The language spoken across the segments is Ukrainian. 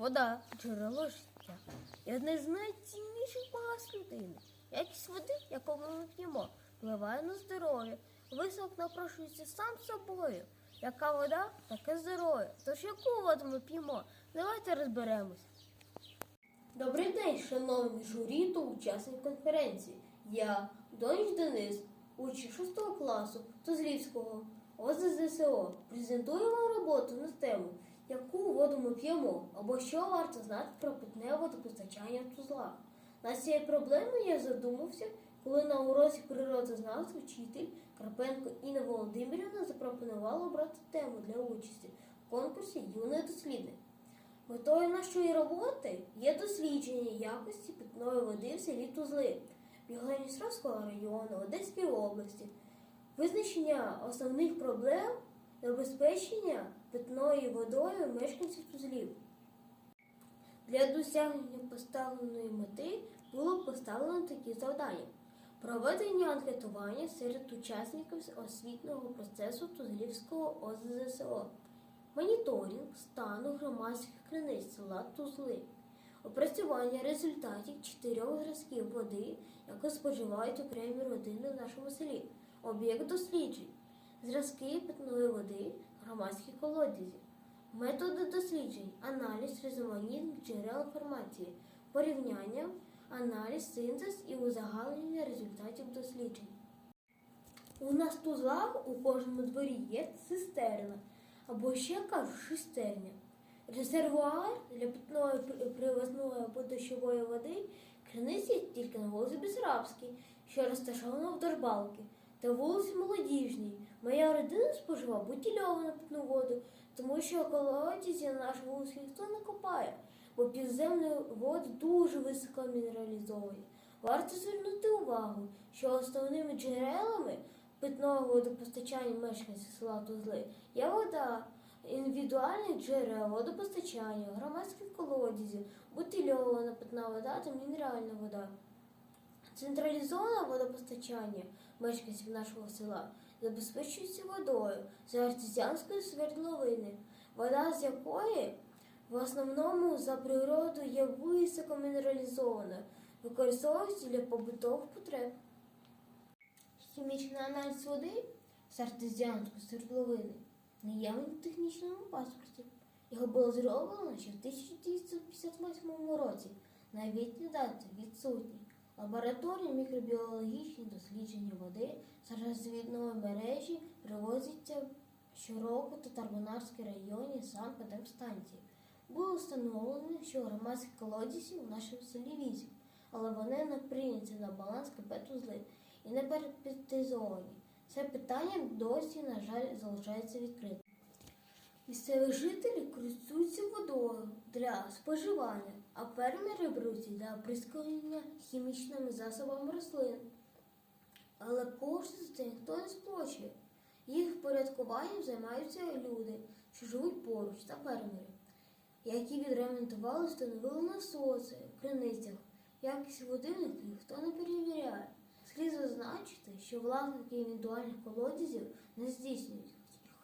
Вода джерело життя. І одне з найцінніших багатств людини. Якість води, яку ми п'ємо, впливає на здоров'я. Висновок напрошується сам собою. Яка вода, таке здоров'я. Тож яку воду ми п'ємо? Давайте розберемось. Добрий день, шановні журі та учасники конференції. Я, Доніч Денис, учень 6 класу Тузлівського ОЗЗСО, презентую вам роботу на тему, яку воду ми п'ємо, або що варто знати про питне водопостачання в Тузлах. Над цією проблемою я задумався, коли на уроці природознавства вчитель Карпенко Інна Володимирівна запропонувала обрати тему для участі в конкурсі Юний дослідник. Метою нашої роботи є дослідження якості питної води в селі Тузли, Білгородністровського району, Одеської області, визначення основних проблем забезпечення питною водою мешканців Тузлів. Для досягнення поставленої мети було поставлено такі завдання: проведення анкетування серед учасників освітнього процесу Тузлівського ОЗЗСО, моніторинг стану громадських криниць села Тузли, опрацювання результатів чотирьох зразків води, яку споживають окремі родини в нашому селі, об'єкт досліджень, зразки питної води, громадські колодязі. Методи досліджень, аналіз різноманітних джерел інформації, порівняння, аналіз, синтез і узагальнення результатів досліджень. У нас в тузлах у кожному дворі є цистерна, або ще кажуть шестерня. Резервуар для питної привозної або дощової води криниці тільки на вулиці Бесарабській, що розташована вдовж балки, та вулиці Молодіжній. Моя родина споживає бутильовану питну воду, тому що колодязі на нашій вулиці ніхто не копає, бо підземну воду дуже високо мінералізовані. Варто звернути увагу, що основними джерелами питного водопостачання мешканців села Тузли є вода, індивідуальних джерел водопостачання, громадських колодязів, бутильована питна вода та мінеральна вода. Централізоване водопостачання мешканців нашого села забезпечується водою з артезіанської свердловини, вода з якої в основному за природою є високо мінералізована, використовується для побутових потреб. Хімічний аналіз води з артезіанської свердловини не є в технічному паспорті. Його було зроблено ще в 1958 році. Навіть не дати відсутні. Лабораторії мікробіологічні дослідження води з розвідної мережі привозяться щороку до Тарбонарський районі санепідемстанції. Було встановлено, що громадські колодязі у нашому селі вісім, але вони не прийняті на баланс КП Тузли і не перепетизовані. Це питання досі, на жаль, залишається відкритим. Місцеві жителі користуються водою для споживання, а фермери беруть для оприскування хімічними засобами рослин. Але кошти це ніхто не сплачує. Їх впорядкуванням займаються люди, що живуть поруч та фермери, які відремонтували, встановили насоси в криницях. Якість води в них ніхто не перевіряє. Слід зазначити, що власники індивідуальних колодязів не здійснюють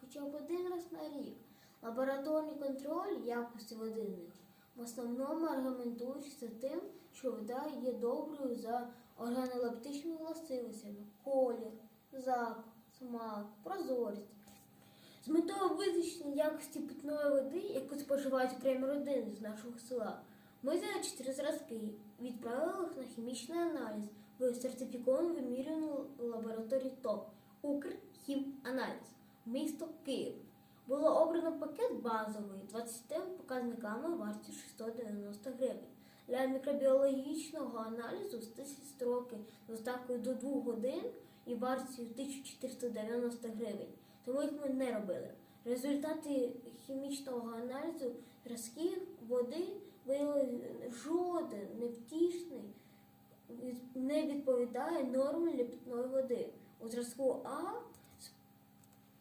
хоча б один раз на рік. Лабораторний контроль якості води в основному аргументується тим, що вода є доброю за органолептичними властивостями колір, запах, смак, прозорість. З метою визначення якості питної води, яку споживають окремі родини з нашого села, ми взяли чотири зразки, відправили їх на хімічний аналіз в сертифіковану вимірювану лабораторію ТОП Укрхіманаліз, місто Київ. Було обрано пакет базовий 20 показниками вартістю 690 гривень. Для мікробіологічного аналізу з 100 строки з доставкою до 2 годин і вартістю 1490 гривень. Тому їх ми не робили. Результати хімічного аналізу зразків води виявили жоден невтішний не відповідає нормі для питної води. У зразку А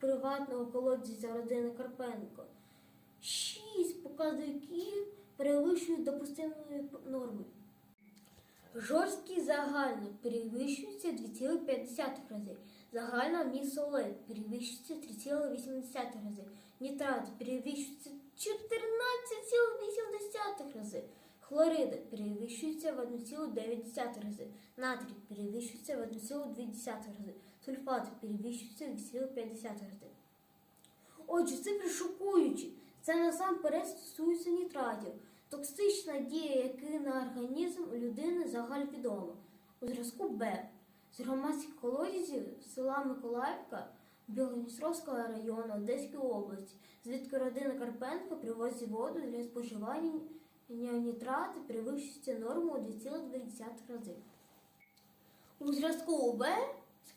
приватного колодязя родини Карпенко шість показників перевищують допустимої норми. Жорсткий загальний перевищується 2,5 рази. Загальна міс перевищується 3,8 рази. Нітрати перевищується 14,8 рази. Хлориди перевищуються в 1,9 рази. Натрій перевищується в 1,2 рази. Сульфати перевищуються в 2,5 рази. Отже, цифри шокуючі. Це насамперед стосується нітратів. Токсична дія, яка на організм людини загальвідома. У зразку Б з громадських колодязів села Миколаївка Білгородністровського району Одеської області, звідки родина Карпенко привозить воду для споживання нітрати перевищується норму у 2,2 рази. У зразку Б з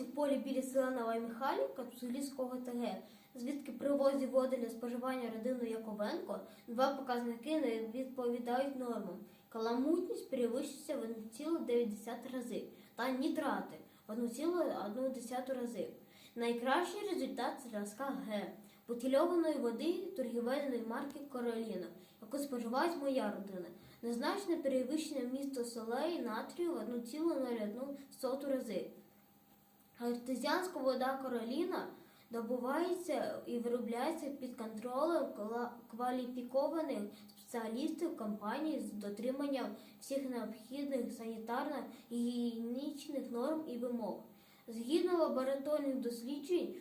в полі біля села Нова Михайлівка Псулівського ТГ, звідки привозить воду для споживання родиною Яковенко, два показники не відповідають нормам. Каламутність перевищується в 1,9 рази та нітрати в 1,1 рази. Найкращий результат зразка Г бутильованої води торгівельної марки Короліна, яку споживає моя родина. Незначне перевищення місто солей натрію в 1,01 рази. Артезіанська вода Короліна добувається і виробляється під контролем кваліфікованих спеціалістів компанії з дотриманням всіх необхідних санітарно-гігієнічних норм і вимог. Згідно лабораторних досліджень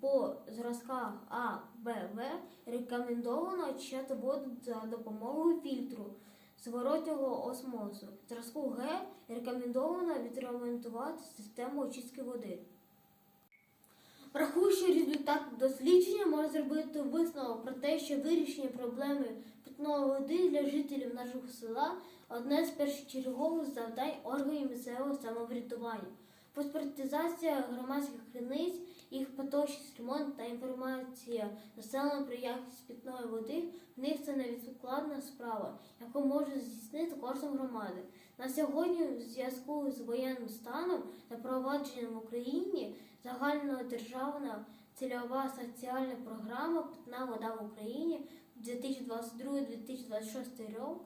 по зразках А, Б, В рекомендовано очищати воду за допомогою фільтру зворотнього осмозу. Зразку Г рекомендовано відремонтувати систему очистки води. Враховуючи результат дослідження, можна зробити висновок про те, що вирішення проблеми питної води для жителів нашого села одне з першочергових завдань органів місцевого самоврятування. Паспортизація громадських криниць, їх поточність, ремонт та інформація населення про якість питної води в них це невідкладна справа, яку може здійснити кожна громада. На сьогодні, в зв'язку з воєнним станом та провадженням в Україні загальнодержавна цільова соціальна програма Питна вода в Україні 2022-2026 рік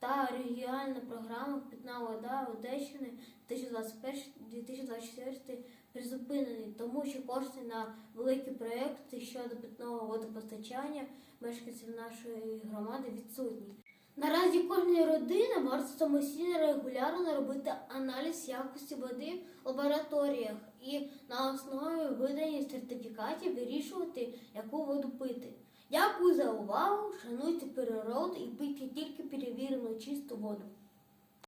та регіональна програма Питна вода Одещини 2021-2024 призупинені, тому що кошти на великі проекти щодо питного водопостачання мешканців нашої громади відсутні. Наразі кожна родина може самостійно регулярно робити аналіз якості води в лабораторіях і на основі виданих сертифікатів вирішувати, яку воду пити. Дякую за увагу, шануйте природу і пийте тільки перевірену чисту воду.